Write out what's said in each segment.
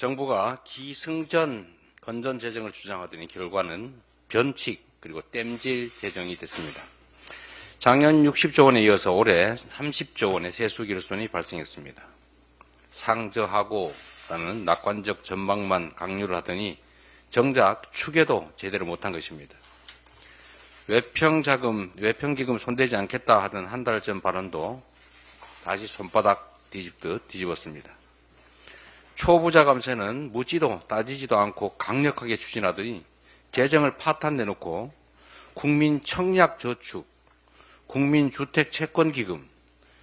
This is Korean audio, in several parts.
정부가 기승전 건전 재정을 주장하더니 결과는 변칙 그리고 땜질 재정이 됐습니다. 작년 60조 원에 이어서 올해 30조 원의 세수 결손이 발생했습니다. 상저하고라는 낙관적 전망만 강요를 하더니 정작 추계도 제대로 못한 것입니다. 외평 자금, 외평 기금 손대지 않겠다 하던 한 달 전 발언도 다시 손바닥 뒤집듯 뒤집었습니다. 초부자 감세는 묻지도 따지지도 않고 강력하게 추진하더니 재정을 파탄 내놓고 국민 청약 저축, 국민 주택 채권 기금,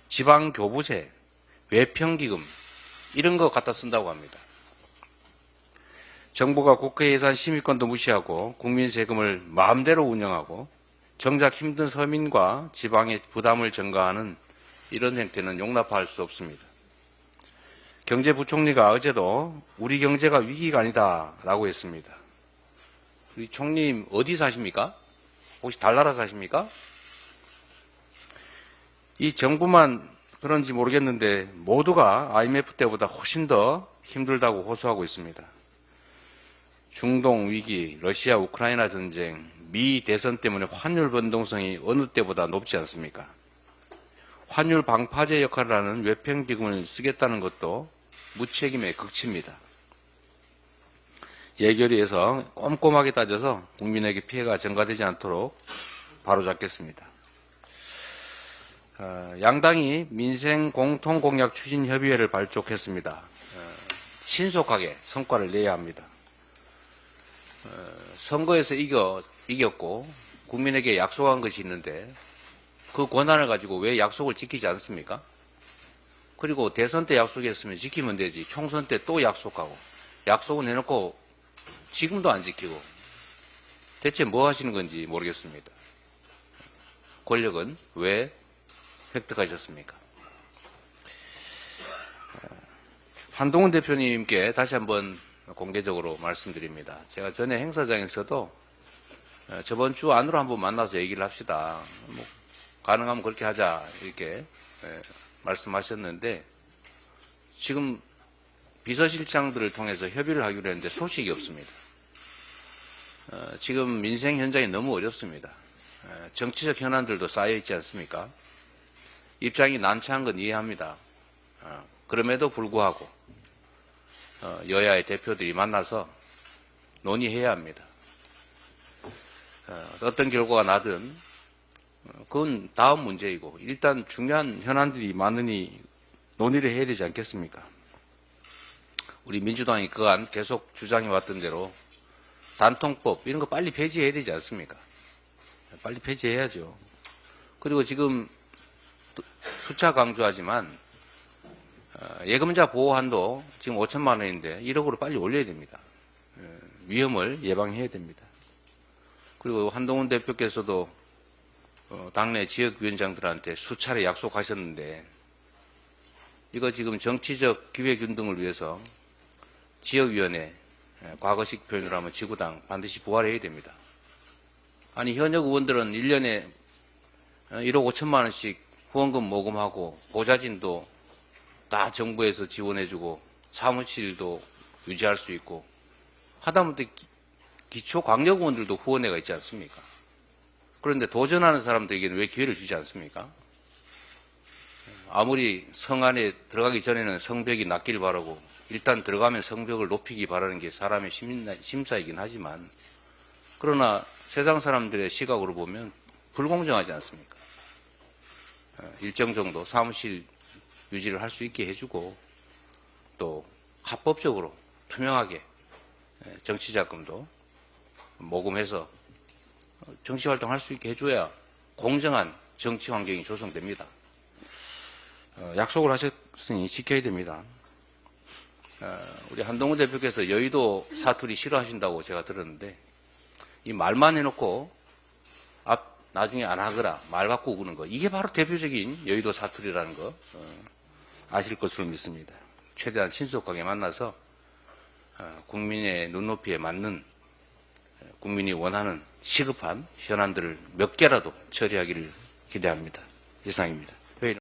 지방 교부세, 외평 기금 이런 거 갖다 쓴다고 합니다. 정부가 국회 예산 심의권도 무시하고 국민 세금을 마음대로 운영하고 정작 힘든 서민과 지방의 부담을 증가하는 이런 행태는 용납할 수 없습니다. 경제부총리가 어제도 우리 경제가 위기가 아니다라고 했습니다. 우리 총리님 어디 사십니까? 혹시 달나라 사십니까? 이 정부만 그런지 모르겠는데 모두가 IMF 때보다 훨씬 더 힘들다고 호소하고 있습니다. 중동 위기, 러시아 우크라이나 전쟁, 미 대선 때문에 환율 변동성이 어느 때보다 높지 않습니까? 환율 방파제 역할을 하는 외평기금을 쓰겠다는 것도 무책임의 극치입니다. 예결위에서 꼼꼼하게 따져서 국민에게 피해가 증가되지 않도록 바로잡겠습니다. 어, 양당이 민생 공통 공약 추진 협의회를 발족했습니다. 어, 신속하게 성과를 내야 합니다. 어, 선거에서 이겨 이겼고 국민에게 약속한 것이 있는데 그 권한을 가지고 왜 약속을 지키지 않습니까? 그리고 대선 때 약속했으면 지키면 되지. 총선 때 또 약속하고 약속은 해놓고 지금도 안 지키고 대체 뭐 하시는 건지 모르겠습니다. 권력은 왜 획득하셨습니까? 한동훈 대표님께 다시 한번 공개적으로 말씀드립니다. 제가 전에 행사장에서도 어, 저번 주 안으로 한번 만나서 얘기를 합시다. 뭐 가능하면 그렇게 하자 이렇게 예, 말씀하셨는데 지금 비서실장들을 통해서 협의를 하기로 했는데 소식이 없습니다. 어, 지금 민생 현장이 너무 어렵습니다. 어, 정치적 현안들도 쌓여 있지 않습니까? 입장이 난처한 건 이해합니다. 어, 그럼에도 불구하고 어, 여야의 대표들이 만나서 논의해야 합니다. 어, 어떤 결과가 나든 어, 그건 다음 문제이고 일단 중요한 현안들이 많으니 논의를 해야 되지 않겠습니까? 우리 민주당이 그간 계속 주장해 왔던 대로 단통법 이런 거 빨리 폐지해야 되지 않습니까? 빨리 폐지해야죠. 그리고 지금 숫자 강조하지만 어, 예금자 보호한도 지금 5천만 원인데 1억으로 빨리 올려야 됩니다. 어, 위험을 예방해야 됩니다. 그리고 한동훈 대표께서도 어, 당내 지역위원장들한테 수차례 약속하셨는데 이거 지금 정치적 기획 균등을 위해서 지역위원회 예, 과거식 표현으로 하면 지구당 반드시 부활해야 됩니다. 아니 현역 의원들은 1년에 1억 5천만 원씩 후원금 모금하고 보좌진도 다 정부에서 지원해주고 사무실도 유지할 수 있고 하다못해 기초 광역 의원들도 후원회가 있지 않습니까? 그런데 도전하는 사람들에게는 왜 기회를 주지 않습니까? 아무리 성 안에 들어가기 전에는 성벽이 낮기를 바라고 일단 들어가면 성벽을 높이기 바라는 게 사람의 심사이긴 하지만 그러나 세상 사람들의 시각으로 보면 불공정하지 않습니까? 어, 일정 정도 사무실 유지를 할 수 있게 해주고 또 합법적으로 투명하게 예, 정치자금도 모금해서 정치 활동 할 수 있게 해줘야 공정한 정치 환경이 조성됩니다. 어, 약속을 하셨으니 지켜야 됩니다. 어, 우리 한동훈 대표께서 여의도 사투리 싫어하신다고 제가 들었는데 이 말만 해놓고 앞 나중에 안 하거라 말 바꾸고 그는 거 이게 바로 대표적인 여의도 사투리라는 거 어, 아실 것으로 믿습니다. 최대한 신속하게 만나서 어, 국민의 눈높이에 맞는 어, 국민이 원하는 시급한 현안들을 몇 개라도 처리하기를 기대합니다. 이상입니다.